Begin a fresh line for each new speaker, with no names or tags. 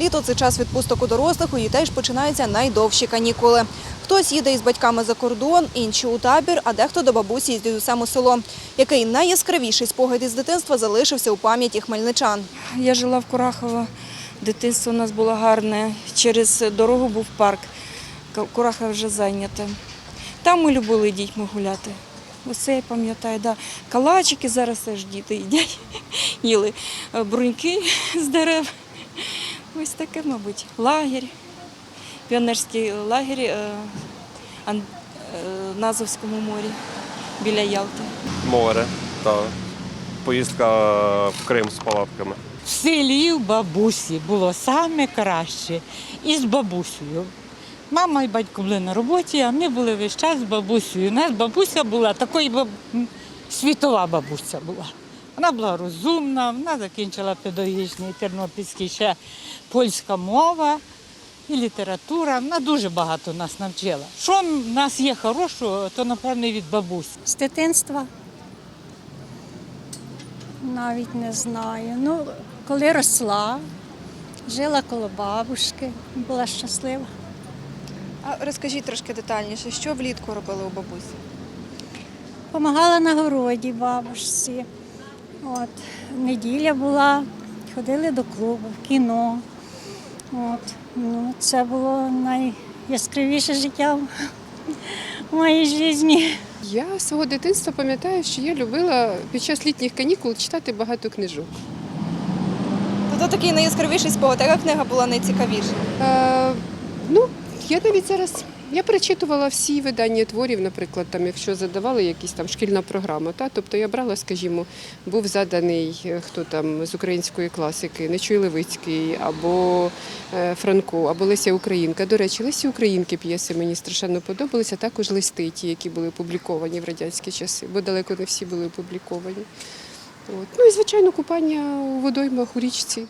Літо це час відпусток у дорослих, у дітей ж починаються найдовші канікули. Хтось їде із батьками за кордон, інші у табір, а дехто до бабусі з дідусем у село. Який найяскравіший спогад із дитинства залишився у пам'яті хмельничан.
Я жила в Курахово. Дитинство у нас було гарне. Через дорогу був парк. Курахова вже зайнята. Там ми любили дітьми гуляти. Оце я пам'ятаю, да. Калачики зараз теж діти їдять. Їли Е, бруньки з дерев. Ось таке, мабуть, лагерь. Піонерський лагерь е, Ан- е, на Азовському морі біля Ялти.
море та поїздка в Крим з палатками.
В селі в бабусі було саме краще. І з бабусею. Мама і батько були на роботі, а ми були весь час з бабусею. У нас бабуся була такою баб... світова бабуся була. Вона була розумна, вона закінчила педагогічний тернопільський ще польська мова і література. Вона дуже багато нас навчила. Що в нас є хорошого, то напевно від бабусі.
З дитинства навіть не знаю. Ну, коли росла, жила коло бабушки, була щаслива.
А розкажіть трошки детальніше, що влітку робили у бабусі?
Помагала на городі бабушці. От, неділя була, ходили до клубу, в кіно. От, ну, це було найяскравіше життя в моїй житті.
Я з свого дитинства пам'ятаю, що я любила під час літніх канікул читати багато книжок.
Тобто такий найяскравіший спогад, яка книга була найцікавіша?
Е, ну, я навіть зараз я перечитувала всі видання творів, наприклад, там, якщо задавали якісь там шкільна програма. Та? Тобто я брала, скажімо, був заданий е, хто там з української класики, Нечуй Левицький, або е, Франко, або Леся Українка. До речі, Лесі Українки п'єси мені страшенно подобалися, також листи, ті, які були опубліковані в радянські часи, бо далеко не всі були опубліковані. От. Ну і звичайно, купання у водоймах у річці.